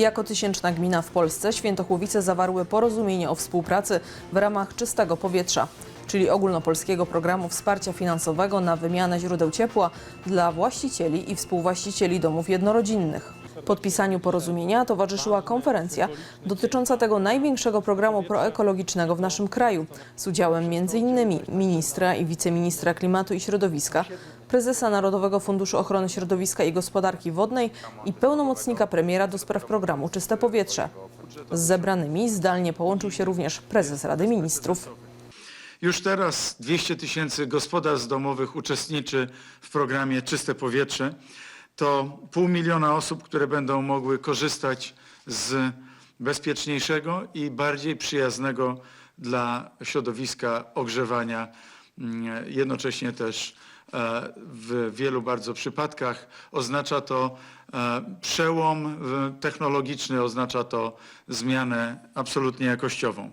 Jako tysięczna gmina w Polsce Świętochłowice zawarły porozumienie o współpracy w ramach czystego powietrza, czyli ogólnopolskiego programu wsparcia finansowego na wymianę źródeł ciepła dla właścicieli i współwłaścicieli domów jednorodzinnych. Podpisaniu porozumienia towarzyszyła konferencja dotycząca tego największego programu proekologicznego w naszym kraju z udziałem m.in. ministra i wiceministra klimatu i środowiska, prezesa Narodowego Funduszu Ochrony Środowiska i Gospodarki Wodnej i pełnomocnika premiera do spraw programu Czyste Powietrze. Z zebranymi zdalnie połączył się również prezes Rady Ministrów. Już teraz 200 tysięcy gospodarstw domowych uczestniczy w programie Czyste Powietrze. To pół miliona osób, które będą mogły korzystać z bezpieczniejszego i bardziej przyjaznego dla środowiska ogrzewania. Mm, Jednocześnie też w wielu bardzo przypadkach oznacza to e, przełom e, technologiczny, oznacza to zmianę absolutnie jakościową.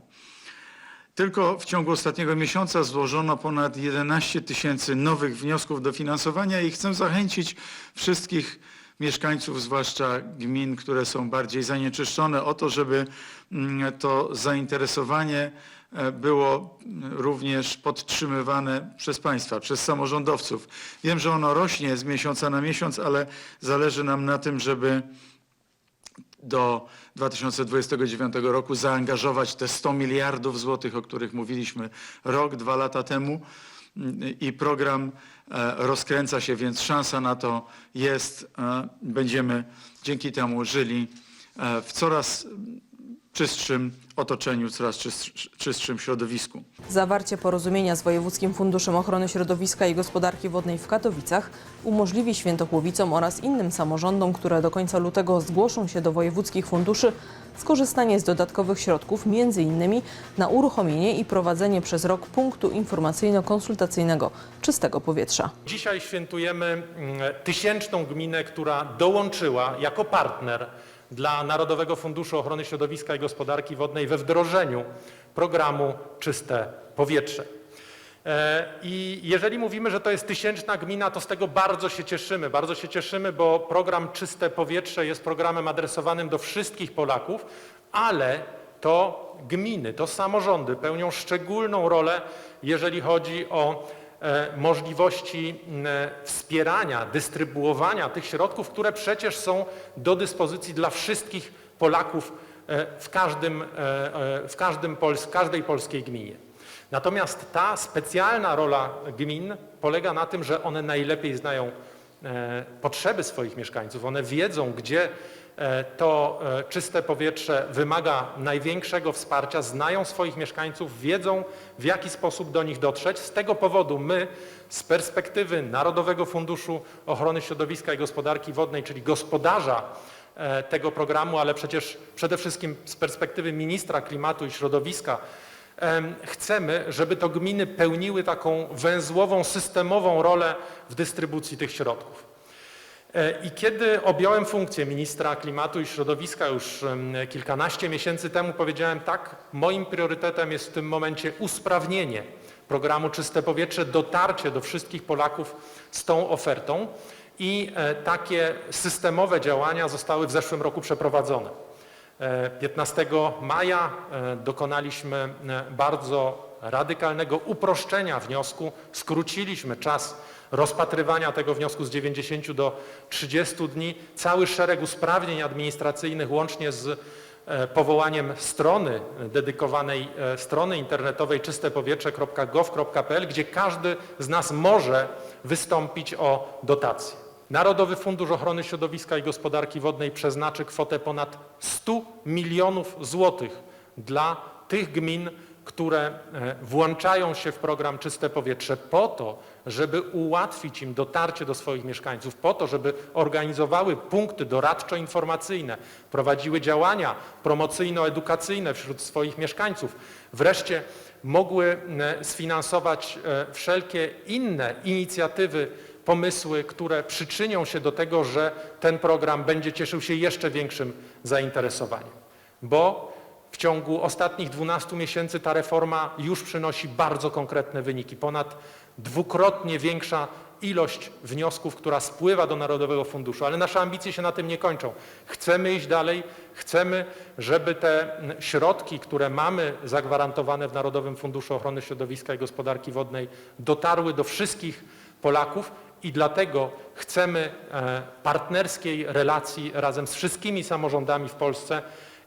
Tylko w ciągu ostatniego miesiąca złożono ponad 11 tysięcy nowych wniosków do finansowania i chcę zachęcić wszystkich mieszkańców, zwłaszcza gmin, które są bardziej zanieczyszczone, o to, żeby mm, to zainteresowanie było mm, również podtrzymywane przez państwa, przez samorządowców. Wiem, że ono rośnie z miesiąca na miesiąc, ale zależy nam na tym, żeby do 2029 roku zaangażować te 100 miliardów złotych, o których mówiliśmy rok, dwa lata temu. I program e, rozkręca się, więc szansa na to jest. E, Będziemy dzięki temu żyli e, w coraz czystszym otoczeniu, coraz czystsz- czystszym środowisku. Zawarcie porozumienia z Wojewódzkim Funduszem Ochrony Środowiska i Gospodarki Wodnej w Katowicach umożliwi Świętochłowicom oraz innym samorządom, które do końca lutego zgłoszą się do wojewódzkich funduszy, skorzystanie z dodatkowych środków, m.in. na uruchomienie i prowadzenie przez rok punktu informacyjno-konsultacyjnego czystego powietrza. Dzisiaj świętujemy mm, tysięczną gminę, która dołączyła jako partner dla Narodowego Funduszu Ochrony Środowiska i Gospodarki Wodnej we wdrożeniu programu Czyste Powietrze. E, I jeżeli mówimy, że to jest tysięczna gmina, to z tego bardzo się cieszymy. Bardzo się cieszymy, bo program Czyste Powietrze jest programem adresowanym do wszystkich Polaków, ale to gminy, to samorządy pełnią szczególną rolę, jeżeli chodzi o możliwości m, wspierania, dystrybuowania tych środków, które przecież są do dyspozycji dla wszystkich Polaków e, w, każdym, e, e, w każdym Pols- każdej polskiej gminie. Natomiast ta specjalna rola gmin polega na tym, że one najlepiej znają e, potrzeby swoich mieszkańców. One wiedzą, gdzie e, to e, czyste powietrze wymaga największego wsparcia, znają swoich mieszkańców, wiedzą w jaki sposób do nich dotrzeć. Z tego powodu my z perspektywy Narodowego Funduszu Ochrony Środowiska i Gospodarki Wodnej, czyli gospodarza e, tego programu, ale przecież przede wszystkim z perspektywy ministra klimatu i środowiska, Chcemy, żeby to gminy pełniły taką węzłową, systemową rolę w dystrybucji tych środków. E, I kiedy objąłem funkcję ministra klimatu i środowiska już kilkanaście miesięcy temu, powiedziałem tak, moim priorytetem jest w tym momencie usprawnienie programu Czyste Powietrze, dotarcie do wszystkich Polaków z tą ofertą i e, takie systemowe działania zostały w zeszłym roku przeprowadzone. E, 15 maja e, dokonaliśmy e, bardzo radykalnego uproszczenia wniosku. Skróciliśmy czas rozpatrywania tego wniosku z 90 do 30 dni. Cały szereg usprawnień administracyjnych łącznie z e, powołaniem strony dedykowanej e, strony internetowej czystepowietrze.gov.pl, gdzie każdy z nas może wystąpić o dotację. Narodowy Fundusz Ochrony Środowiska i Gospodarki Wodnej przeznaczy kwotę ponad 100 milionów złotych dla tych gmin, które e, włączają się w program Czyste Powietrze po to, żeby ułatwić im dotarcie do swoich mieszkańców, po to, żeby organizowały punkty doradczo-informacyjne, prowadziły działania promocyjno-edukacyjne wśród swoich mieszkańców, wreszcie mogły e, sfinansować e, wszelkie inne inicjatywy, pomysły, które przyczynią się do tego, że ten program będzie cieszył się jeszcze większym zainteresowaniem. Bo w ciągu ostatnich 12 miesięcy ta reforma już przynosi bardzo konkretne wyniki. Ponad dwukrotnie większa ilość wniosków, która spływa do Narodowego Funduszu. Ale nasze ambicje się na tym nie kończą. Chcemy iść dalej, Chcemy, żeby te środki, które mamy zagwarantowane w Narodowym Funduszu Ochrony Środowiska i Gospodarki Wodnej, dotarły do wszystkich Polaków i dlatego chcemy e, partnerskiej relacji razem z wszystkimi samorządami w Polsce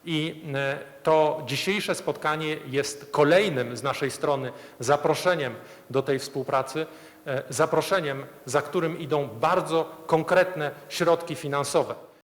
i e, to dzisiejsze spotkanie jest kolejnym z naszej strony zaproszeniem do tej współpracy, e, zaproszeniem, za którym idą bardzo konkretne środki finansowe.